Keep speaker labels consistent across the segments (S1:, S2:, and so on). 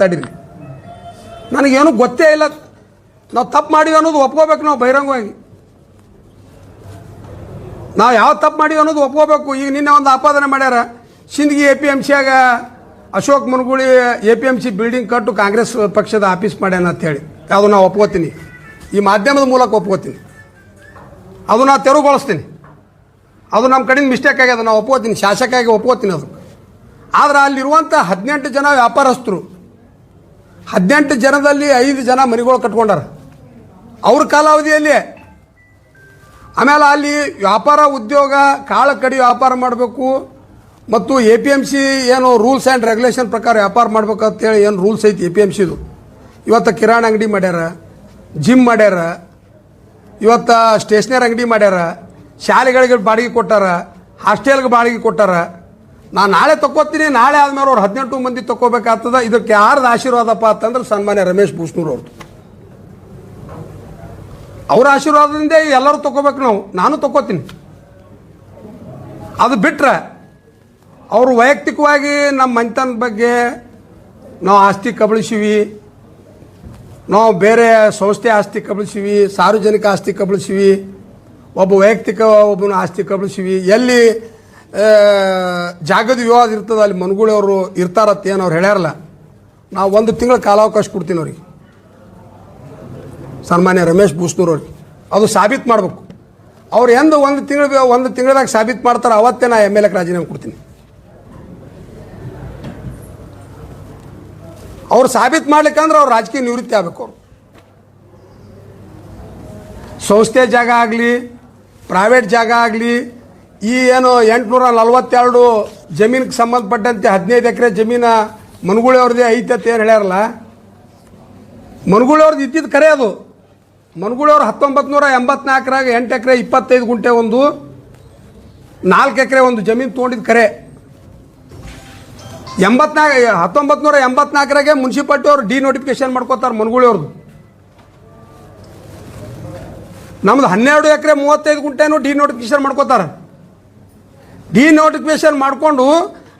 S1: ತಡೀರಿ ನನಗೇನು ಗೊತ್ತೇ ಇಲ್ಲ. ನಾವು ತಪ್ಪು ಮಾಡಿವಿ ಅನ್ನೋದು ಒಪ್ಕೋಬೇಕು ನಾವು ಬಹಿರಂಗವಾಗಿ. ನಾವು ಯಾವ ತಪ್ಪು ಮಾಡಿವಿ ಅನ್ನೋದು ಒಪ್ಕೋಬೇಕು. ಈಗ ನಿನ್ನೆ ಒಂದು ಆಪಾದನೆ ಮಾಡ್ಯಾರ. Sindagi A P M ಸಿಯಾಗ Ashok Munguli A P M C building ಕಟ್ಟು ಕಾಂಗ್ರೆಸ್ ಪಕ್ಷದ ಆಫೀಸ್ ಮಾಡ್ಯಾನ ಅಂತೇಳಿ ಅದು ನಾವು ಒಪ್ಕೋತೀನಿ. ಈ ಮಾಧ್ಯಮದ ಮೂಲಕ ಒಪ್ಕೋತೀನಿ. ಅದು ನಾವು ತೆರವುಗೊಳಿಸ್ತೀನಿ. ಅದು ನಮ್ಮ ಕಡೆಯಿಂದ ಮಿಸ್ಟೇಕ್ ಆಗ್ಯದ. ನಾವು ಒಪ್ಕೋತೀನಿ. ಶಾಸಕಾಗಿ ಒಪ್ಕೋತೀನಿ ಅದು. ಆದರೆ ಅಲ್ಲಿರುವಂಥ ಹದಿನೆಂಟು ಜನ ವ್ಯಾಪಾರಸ್ಥರು ಹದಿನೆಂಟು ಜನದಲ್ಲಿ ಐದು ಜನ ಮನೆಗಳು ಕಟ್ಕೊಂಡಾರ. ಅವ್ರ ಕಾಲಾವಧಿಯಲ್ಲಿ. ಆಮೇಲೆ ಅಲ್ಲಿ ವ್ಯಾಪಾರ ಉದ್ಯೋಗ, ಕಾಳ ಕಡಿ ವ್ಯಾಪಾರ ಮಾಡಬೇಕು. ಮತ್ತು ಎ ಪಿ ಎಂ ಸಿ ಏನು ರೂಲ್ಸ್ ಆ್ಯಂಡ್ ರೆಗ್ಯುಲೇಷನ್ ಪ್ರಕಾರ ವ್ಯಾಪಾರ ಮಾಡ್ಬೇಕು ಅಂತೇಳಿ ಏನು ರೂಲ್ಸ್ ಐತಿ ಎ ಪಿ ಎಂ ಸಿದು ಇವತ್ತು ಕಿರಾಣಿ ಅಂಗಡಿ ಮಾಡ್ಯಾರ, ಜಿಮ್ ಮಾಡ್ಯಾರ, ಇವತ್ತು ಸ್ಟೇಷ್ನರಿ ಅಂಗಡಿ ಮಾಡ್ಯಾರ, ಶಾಲೆಗಳಿಗೆ ಬಾಡಿಗೆ ಕೊಟ್ಟಾರ, ಹಾಸ್ಟೆಲ್ಗೆ ಬಾಡಿಗೆ ಕೊಟ್ಟಾರ. ನಾನು ನಾಳೆ ತಗೋತೀನಿ ನಾಳೆ ಆದ್ಮೇಲೆ ಅವ್ರು ಹದಿನೆಂಟು ಮಂದಿ ತಗೋಬೇಕಾಗ್ತದ ಇದಕ್ಕೆ ಯಾರ್ದು ಆಶೀರ್ವಾದಪ್ಪ ಅಂತಂದ್ರೆ ಸನ್ಮಾನ್ಯ ರಮೇಶ್ ಭೂಷ್ಣೂರ್ ಅವ್ರದ್ದು ಅವ್ರ ಆಶೀರ್ವಾದದಿಂದ ಎಲ್ಲರೂ ತಗೋಬೇಕು ನಾವು. ನಾನು ತಗೋತೀನಿ ಅದು ಬಿಟ್ರೆ ಅವರು ವೈಯಕ್ತಿಕವಾಗಿ ನಮ್ಮ ಮನೆತನ ಬಗ್ಗೆ ನಾವು ಆಸ್ತಿ ಕಬಳಿಸಿವಿ. ನಾವು ಬೇರೆ ಸಂಸ್ಥೆ ಆಸ್ತಿ ಕಬಳಿಸಿವಿ, ಸಾರ್ವಜನಿಕ ಆಸ್ತಿ ಕಬಳಿಸಿವಿ, ಒಬ್ಬ ವೈಯಕ್ತಿಕ ಒಬ್ಬನ ಆಸ್ತಿ ಕಬಳಿಸಿವಿ. ಎಲ್ಲಿ ಜಾಗದ ವಿವಾದ ಇರ್ತದೆ, ಅಲ್ಲಿ ಮನ್ಗುಳವರು ಇರ್ತಾರತ್ತೆ ಏನು ಅವ್ರು ಹೇಳ್ಯಾರಲ್ಲ. ನಾವು ಒಂದು ತಿಂಗಳ ಕಾಲಾವಕಾಶ ಕೊಡ್ತೀನಿ ಅವ್ರಿಗೆ. ಸನ್ಮಾನ್ಯ ರಮೇಶ್ ಬೂಸ್ನೂರ್ ಅವ್ರಿಗೆ. ಅದು ಸಾಬೀತು ಮಾಡಬೇಕು. ಅವ್ರು ಎಂದು ಒಂದು ತಿಂಗಳ ಒಂದು ತಿಂಗಳದಾಗ ಸಾಬೀತು ಮಾಡ್ತಾರೆ, ಅವತ್ತೇ ನಾ ಎಂ ಎಲ್ ಎಕ್ ರಾಜೀನಾಮೆ ಕೊಡ್ತೀನಿ. ಅವ್ರು ಸಾಬೀತು ಮಾಡ್ಲಿಕ್ಕಂದ್ರೆ ಅವ್ರು ರಾಜಕೀಯ ನಿವೃತ್ತಿ ಆಗ್ಬೇಕು ಅವರು. ಸಂಸ್ಥೆ ಜಾಗ ಆಗಲಿ ಪ್ರೈವೇಟ್ ಜಾಗ ಆಗಲಿ ಈ ಏನು ಎಂಟುನೂರ ನಲವತ್ತೆರಡು ಜಮೀನಿಗೆ ಸಂಬಂಧಪಟ್ಟಂತೆ ಹದಿನೈದು ಎಕರೆ ಜಮೀನ ಮನುಗುಳಿ ಅವ್ರದ್ದೇ ಐತೆ ಅಂತ ಏನು ಹೇಳ್ಯಾರಲ್ಲ? ಮನುಗುಳಿ ಅವ್ರದ್ದು ಇದ್ದಿದ್ದು ಕರೆ ಅದು. ಮನುಗುಳಿ ಅವ್ರು ಹತ್ತೊಂಬತ್ತು ನೂರ ಎಂಬತ್ನಾಲ್ಕರಾಗ ಎಂಟು ಎಕರೆ ಇಪ್ಪತ್ತೈದು ಗುಂಟೆ ಒಂದು, ನಾಲ್ಕು ಎಕರೆ ಒಂದು ಜಮೀನು ತೊಗೊಂಡಿದ್ದು ಕರೆ. ಎಂಬತ್ನಾಲ್ಕು ಹತ್ತೊಂಬತ್ತು ನೂರ ಎಂಬತ್ನಾಲ್ಕರಾಗೆ ಮುನ್ಸಿಪಾಲ್ಟಿ ಅವರು ಡಿ ನೋಟಿಫಿಕೇಶನ್ ಮಾಡ್ಕೋತಾರೆ ಮನುಗುಳಿ ಅವ್ರದ್ದು ನಮ್ದು ಹನ್ನೆರಡು ಎಕರೆ ಮೂವತ್ತೈದು ಗುಂಟೆನೂ ಡಿ ನೋಟಿಫಿಕೇಶನ್ ಮಾಡ್ಕೋತಾರೆ. ಡಿ ನೋಟಿಫಿಕೇಶನ್ ಮಾಡಿಕೊಂಡು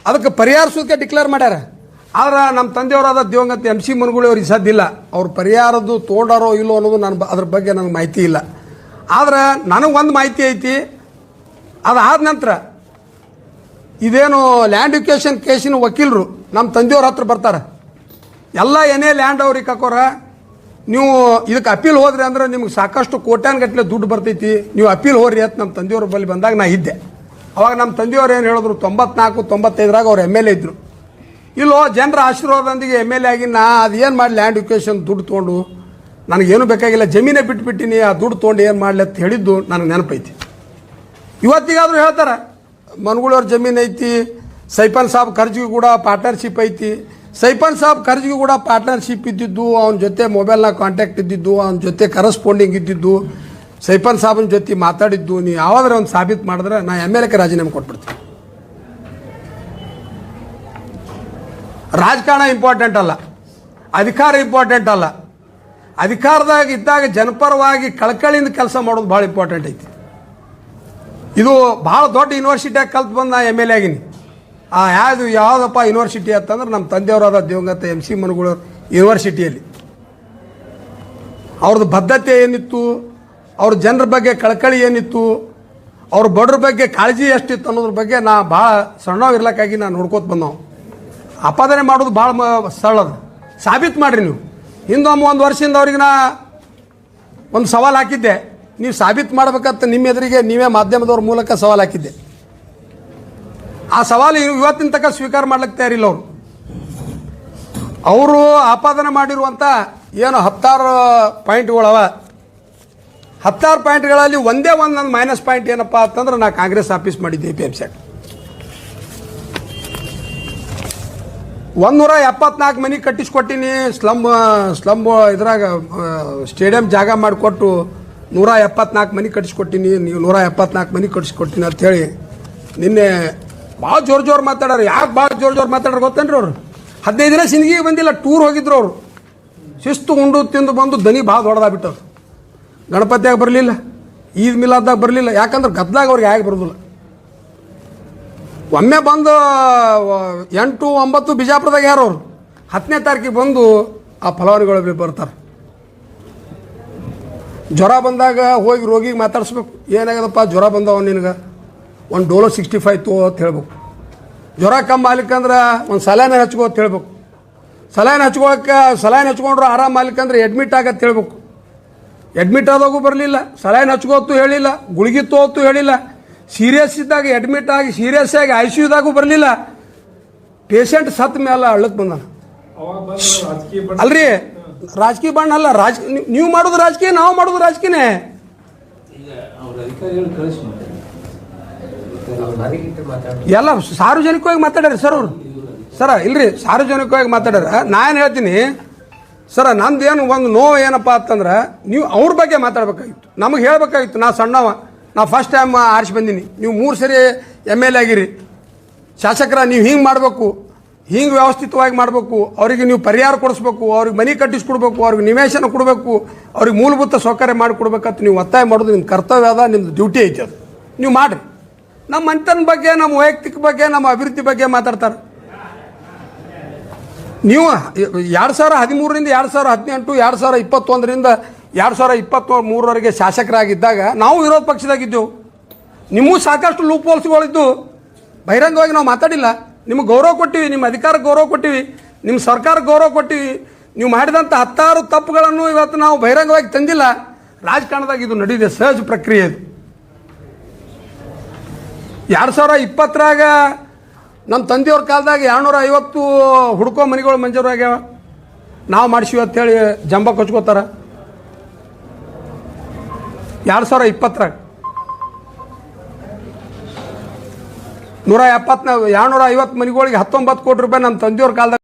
S1: ಅದಕ್ಕೆ ಪರಿಹಾರ ಸೂಚನೆ ಡಿಕ್ಲೇರ್ ಮಾಡ್ಯಾರ. ಆದ್ರೆ ನಮ್ಮ ತಂದೆಯವರಾದ ದಿವಂಗತ ಎಂ ಸಿ ಮುನ್ಗುಳಿ ಅವ್ರಿಗೆ ಸದ್ದಿಲ್ಲ ಅವ್ರ ಪರಿಹಾರದ್ದು ತೋಡಾರೋ ಇಲ್ಲೋ ಅನ್ನೋದು ನನ್ನ ಅದ್ರ ಬಗ್ಗೆ ನನಗೆ ಮಾಹಿತಿ ಇಲ್ಲ. ಆದ್ರೆ ನನಗೆ ಒಂದು ಮಾಹಿತಿ ಐತಿ. ಅದಾದ ನಂತರ ಇದೇನು ಲ್ಯಾಂಡ್ ಎಜುಕೇಶನ್ ಕೇಸಿನ ವಕೀಲರು ನಮ್ಮ ತಂದೆಯವ್ರ ಹತ್ರ ಬರ್ತಾರೆ. ಎಲ್ಲ ಏನೇ ಲ್ಯಾಂಡ್ ಅವ್ರಿಗೆ ಹಾಕೋರ. ನೀವು ಇದಕ್ಕೆ ಅಪೀಲ್ ಹೋದ್ರಿ ಅಂದ್ರೆ ನಿಮ್ಗೆ ಸಾಕಷ್ಟು ಕೋಟ್ಯಾನ್ಗಟ್ಟಲೆ ದುಡ್ಡು ಬರ್ತೈತಿ. ನೀವು ಅಪೀಲ್ ಹೋರಿ ಅಂತ ನಮ್ಮ ತಂದೆಯವ್ರ ಬಳಿ ಬಂದಾಗ ನಾ ಇದ್ದೆ. ಅವಾಗ ನಮ್ಮ ತಂದೆಯವ್ರು ಏನು ಹೇಳಿದ್ರು? ತೊಂಬತ್ನಾಲ್ಕು, ತೊಂಬತ್ತೈದರಾಗ ಅವ್ರು ಎಂ ಎಲ್ ಎ ಇದ್ರು. ಇಲ್ಲೋ ಜನರ ಆಶೀರ್ವಾದದೊಂದಿಗೆ ಎಂ ಎಲ್ ಎ ಆಗಿ ನಾ ಅದೇನು ಮಾಡಿ ಲ್ಯಾಂಡ್ ಎಜುಕೇಷನ್ ದುಡ್ಡು ತೊಗೊಂಡು ನನಗೇನು ಬೇಕಾಗಿಲ್ಲ, ಜಮೀನೇ ಬಿಟ್ಬಿಟ್ಟಿನಿ, ಆ ದುಡ್ಡು ತೊಗೊಂಡು ಏನು ಮಾಡಲಿ ಅಂತ ಹೇಳಿದ್ದು ನನಗೆ ನೆನಪೈತಿ. ಇವತ್ತಿಗಾದರೂ ಹೇಳ್ತಾರೆ ಮನ್ಗಳವ್ರ ಜಮೀನು ಐತಿ ಸೈಫನ್ ಸಾಬ್ ಖರ್ಜಿಗೆ ಕೂಡ ಪಾರ್ಟ್ನರ್ಶಿಪ್ ಐತಿ. ಸೈಫನ್ ಸಾಬ್ ಖರ್ಜಿಗೂ ಕೂಡ ಪಾರ್ಟ್ನರ್ಶಿಪ್ ಇದ್ದಿದ್ದು, ಅವನ ಜೊತೆ ಮೊಬೈಲ್ನಾಗ ಕಾಂಟ್ಯಾಕ್ಟ್ ಇದ್ದಿದ್ದು, ಅವನ ಜೊತೆ ಕರೆಸ್ಪಾಂಡಿಂಗ್ ಇದ್ದಿದ್ದು. ಸೈಫನ್ ಸಾಬನ್ ಜೊತೆ ಮಾತಾಡಿದ್ದು ನೀವು ಯಾವಾದ್ರೆ ಒಂದು ಸಾಬೀತು ಮಾಡಿದ್ರೆ ನಾ ಎಂ ಎಲ್ ಎಕ್ಕೆ ರಾಜೀನಾಮೆ ಕೊಟ್ಬಿಡ್ತೀನಿ. ರಾಜಕಾರಣ ಇಂಪಾರ್ಟೆಂಟ್ ಅಲ್ಲ. ಅಧಿಕಾರ ಇಂಪಾರ್ಟೆಂಟ್ ಅಲ್ಲ. ಅಧಿಕಾರದಾಗ ಇದ್ದಾಗ ಜನಪರವಾಗಿ ಕಳಕಳಿಯಿಂದ ಕೆಲಸ ಮಾಡೋದು ಭಾಳ ಇಂಪಾರ್ಟೆಂಟ್ ಐತಿ. ಇದು ಭಾಳ ದೊಡ್ಡ ಯೂನಿವರ್ಸಿಟಿಯಾಗಿ ಕಲ್ತು ಬಂದು ನಾ ಎಂ ಎಲ್ ಎ ಆಗಿನಿ. ಆ ಯಾವುದು ಯಾವುದಪ್ಪ ಯೂನಿವರ್ಸಿಟಿ ಅಂತಂದ್ರೆ ನಮ್ಮ ತಂದೆಯವರಾದ ದಿವಂಗತ ಎಂ ಸಿ ಮನುಗಳು ಯೂನಿವರ್ಸಿಟಿಯಲ್ಲಿ ಅವ್ರದ್ದು ಬದ್ಧತೆ ಏನಿತ್ತು? ಅವ್ರ ಜನರ ಬಗ್ಗೆ ಕಳಕಳಿ ಏನಿತ್ತು, ಅವ್ರ ಬಡ್ರ ಬಗ್ಗೆ ಕಾಳಜಿ ಎಷ್ಟಿತ್ತು ಅನ್ನೋದ್ರ ಬಗ್ಗೆ ನಾ ಭಾಳ ಸಣ್ಣವಿರ್ಲಕ್ಕಾಗಿ ನಾನು ನೋಡ್ಕೋತ ಬಂದವು. ಆಪಾದನೆ ಮಾಡೋದು ಭಾಳ ಮ, ಸರಳ ಅದು. ಸಾಬೀತು ಮಾಡಿರಿ ನೀವು. ಹಿಂದೊಮ್ಮೆ ಒಂದು ವರ್ಷದಿಂದ ಅವ್ರಿಗೆ ನಾ ಒಂದು ಸವಾಲು ಹಾಕಿದ್ದೆ. ನೀವು ಸಾಬೀತು ಮಾಡ್ಬೇಕಂತ ನಿಮ್ಮ ಎದುರಿಗೆ ನೀವೇ ಮಾಧ್ಯಮದವ್ರ ಮೂಲಕ ಸವಾಲು ಹಾಕಿದ್ದೆ. ಆ ಸವಾಲು ಇವ್- ಇವತ್ತಿನ ತನಕ ಸ್ವೀಕಾರ ಮಾಡ್ಲಿಕ್ಕೆ ತಯಾರಿಲ್ಲ ಅವರು. ಅವರು ಆಪಾದನೆ ಮಾಡಿರುವಂಥ ಏನು ಹತ್ತಾರು ಪಾಯಿಂಟ್ಗಳವ ಹತ್ತಾರು ಪಾಯಿಂಟ್ಗಳಲ್ಲಿ ಒಂದೇ ಒಂದು ನನ್ನ ಮೈನಸ್ ಪಾಯಿಂಟ್ ಏನಪ್ಪ ಅಂತಂದ್ರೆ ನಾ ಕಾಂಗ್ರೆಸ್ ಆಫೀಸ್ ಮಾಡಿದ್ದೆ ಪಿ ಎಂ ಸೆಟ್ ಒಂದೂರ ಎಪ್ಪತ್ನಾಲ್ಕು ಮನೆ ಕಟ್ಟಿಸ್ಕೊಟ್ಟಿನಿ ಸ್ಲಮ್ ಸ್ಲಮ್ ಇದ್ರಾಗ ಸ್ಟೇಡಿಯಂ ಜಾಗ ಮಾಡಿಕೊಟ್ಟು ನೂರ ಎಪ್ಪತ್ನಾಲ್ಕು ಮನೆ ಕಟ್ಟಿಸ್ಕೊಟ್ಟಿನಿ, ನೀವು ನೂರ ಎಪ್ಪತ್ನಾಲ್ಕು ಮನೆ ಕಟ್ಟಿಸ್ಕೊಟ್ಟಿನಿ ಅಂಥೇಳಿ ನಿನ್ನೆ ಭಾಳ ಜೋರು ಜೋರು ಮಾತಾಡೋರು. ಯಾಕೆ ಭಾಳ ಜೋರು ಜೋರು ಮಾತಾಡೋರು ಗೊತ್ತೇನ್ರಿ ಅವ್ರು? ಹದಿನೈದು ದಿನ ಸಿಂದಗಿಗೆ ಬಂದಿಲ್ಲ ಟೂರ್ ಹೋಗಿದ್ರು ಅವರು. ಶಿಸ್ತು ಉಂಡು ತಿಂದು ಬಂದು ದನಿ ಭಾಳ ದೊಡ್ಡದಾಗ್ಬಿಟ್ಟವ್ರು. ಗಣಪತಿಯಾಗ ಬರಲಿಲ್ಲ, ಈದ್ ಮಿಲಾದ್ದಾಗ ಬರಲಿಲ್ಲ. ಯಾಕಂದ್ರೆ ಗದ್ದಾಗ ಅವ್ರಿಗೆ ಯಾಕೆ ಬರೋದಿಲ್ಲ. ಒಮ್ಮೆ ಬಂದು ಎಂಟು ಒಂಬತ್ತು ಬಿಜಾಪುರದಾಗ ಯಾರು ಅವರು? ಹತ್ತನೇ ತಾರೀಕಿಗೆ ಬಂದು ಆ ಫಲಾನುಭವಿಗಳು ಬರ್ತಾರೆ. ಜ್ವರ ಬಂದಾಗ ಹೋಗಿ ರೋಗಿಗೆ ಮಾತಾಡಿಸ್ಬೇಕು. ಏನಾಗದಪ್ಪ ಜ್ವರ ಬಂದವ ನಿನಗೆ? ಒಂದು ಡೋಲೋ ಸಿಕ್ಸ್ಟಿ ಫೈವ್ ತೋ ಅಂತ ಹೇಳ್ಬೇಕು. ಜ್ವರ ಕಮ್ಮಿ ಆಗ್ಲಿಕ್ಕಂದ್ರೆ ಒಂದು ಸಲೈನ ಹಚ್ಕೋ ಅಂತ ಹೇಳ್ಬೇಕು. ಸಲೈನ್ ಹಚ್ಕೊಳಕ್ಕೆ ಸಲೈನ್ ಹಚ್ಕೊಂಡ್ರೆ ಆರಾಮ ಆಗ್ಲಿಕ್ಕಂದ್ರೆ ಅಡ್ಮಿಟ್ ಆಗತ್ತೆ ಹೇಳ್ಬೇಕು. ಅಡ್ಮಿಟ್ ಆದಾಗೂ ಬರಲಿಲ್ಲ. ಸಲೈನ್ ಹಚ್ಕೋತು ಹೇಳಿಲ್ಲ. ಗುಳಿಗೆ ತೋತು ಹೇಳಿಲ್ಲ. ಸೀರಿಯಸ್ ಇದ್ದಾಗ ಅಡ್ಮಿಟ್ ಆಗಿ ಸೀರಿಯಸ್ ಆಗಿ ಐ ಸಿ ಯುದಾಗೂ ಬರಲಿಲ್ಲ. ಪೇಷಂಟ್ ಸತ್ ಮೇಲೆ ಅಳ್ಳಕ್ಕೆ ಬಂದಾನ. ಅಲ್ರಿ ರಾಜಕೀಯ ಬಣ್ಣ ಅಲ್ಲ ರಾಜ ನೀವು ಮಾಡೋದು ರಾಜಕೀಯ ನಾವು ಮಾಡೋದು ರಾಜಕೀಯನೇ.
S2: ಈಗ ಅವ್ರ ಅಧಿಕಾರಿಗಳು ಕಳಿಸಿ
S3: ನನಗಿಂತ ಮಾತಾಡ
S1: ಎಲ್ಲ ಸಾರ್ವಜನಿಕವಾಗಿ ಮಾತಾಡ್ಯಾರ ಸರ್ ಅವರು. ಸರ ಇಲ್ರಿ ಸಾರ್ವಜನಿಕವಾಗಿ ಮಾತಾಡ್ಯಾರ. ನಾನು ಹೇಳ್ತೀನಿ ಸರ, ನಂದೇನು ಒಂದು ನೋವು ಏನಪ್ಪ ಅಂತಂದ್ರೆ, ನೀವು ಅವ್ರ ಬಗ್ಗೆ ಮಾತಾಡ್ಬೇಕಾಗಿತ್ತು. ನಮಗೆ ಹೇಳಬೇಕಾಗಿತ್ತು, ನಾ ಸಣ್ಣವ, ನಾ ಫಸ್ಟ್ ಟೈಮ್ ಆರಿಸಿ ಬಂದೀನಿ. ನೀವು ಮೂರು ಸರಿ ಎಂ ಎಲ್ ಎ ಆಗಿರಿ. ಶಾಸಕರ, ನೀವು ಹಿಂಗೆ ಮಾಡಬೇಕು, ಹಿಂಗೆ ವ್ಯವಸ್ಥಿತವಾಗಿ ಮಾಡಬೇಕು, ಅವರಿಗೆ ನೀವು ಪರಿಹಾರ ಕೊಡಿಸ್ಬೇಕು, ಅವ್ರಿಗೆ ಮನೆ ಕಟ್ಟಿಸ್ಕೊಡ್ಬೇಕು, ಅವ್ರಿಗೆ ನಿವೇಶನ ಕೊಡಬೇಕು, ಅವ್ರಿಗೆ ಮೂಲಭೂತ ಸೌಕರ್ಯ ಮಾಡಿಕೊಡ್ಬೇಕಂತ ನೀವು ಒತ್ತಾಯ ಮಾಡೋದು ನಿಮ್ಮ ಕರ್ತವ್ಯ ಅದ ನಿಮ್ಮದು ಡ್ಯೂಟಿ ಐತೆ ಅದು. ನೀವು ಮಾಡಿರಿ. ನಮ್ಮ ಮಂತನ ಬಗ್ಗೆ, ನಮ್ಮ ವೈಯಕ್ತಿಕ ಬಗ್ಗೆ, ನಮ್ಮ ಅಭಿವೃದ್ಧಿ ಬಗ್ಗೆ ಮಾತಾಡ್ತಾರೆ. ನೀವು ಎರಡು ಸಾವಿರ ಹದಿಮೂರರಿಂದ ಎರಡು ಸಾವಿರ ಹದಿನೆಂಟು, ಎರಡು ಸಾವಿರ ಇಪ್ಪತ್ತೊಂದರಿಂದ ಎರಡು ಸಾವಿರ ಇಪ್ಪತ್ತ ಮೂರವರೆಗೆ ಶಾಸಕರಾಗಿದ್ದಾಗ ನಾವು ವಿರೋಧ ಪಕ್ಷದಾಗಿದ್ದೆವು. ನಿಮಗೂ ಸಾಕಷ್ಟು ಲೂಪ್ ಹೋಲ್ಸ್ಗಳಿದ್ದು ಬಹಿರಂಗವಾಗಿ ನಾವು ಮಾತಾಡಿಲ್ಲ. ನಿಮ್ಗೆ ಗೌರವ ಕೊಟ್ಟಿವಿ, ನಿಮ್ಮ ಅಧಿಕಾರಕ್ಕೆ ಗೌರವ ಕೊಟ್ಟಿವಿ, ನಿಮ್ಮ ಸರ್ಕಾರಕ್ಕೆ ಗೌರವ ಕೊಟ್ಟಿವಿ. ನೀವು ಮಾಡಿದಂಥ ಹತ್ತಾರು ತಪ್ಪುಗಳನ್ನು ಇವತ್ತು ನಾವು ಬಹಿರಂಗವಾಗಿ ತಂದಿಲ್ಲ. ರಾಜಕಾರಣದಾಗ ಇದು ನಡೆದಿದೆ, ಸಹಜ ಪ್ರಕ್ರಿಯೆ ಇದು. ಎರಡು ಸಾವಿರ ಇಪ್ಪತ್ತರಾಗ ನಮ್ಮ ತಂದೆಯವ್ರ ಕಾಲದಾಗ ಎರಡುನೂರ ಐವತ್ತು ಹುಡ್ಕೋ ಮನೆಗಳು ಮಂಜೂರಾಗ್ಯಾವ ನಾವು ಮಾಡಿಸಿವಿ ಅಂತೇಳಿ ಜಂಬ ಕೊಚ್ಕೋತಾರ. ಎರಡು ಸಾವಿರ ಇಪ್ಪತ್ತರಾಗ ನೂರ ಎಪ್ಪತ್ನ ಎರಡುನೂರ ಐವತ್ತು ಮನೆಗಳಿಗೆ ಹತ್ತೊಂಬತ್ತು ಕೋಟಿ ರೂಪಾಯಿ ನಮ್ಮ ತಂದೆಯವ್ರ ಕಾಲದಾಗ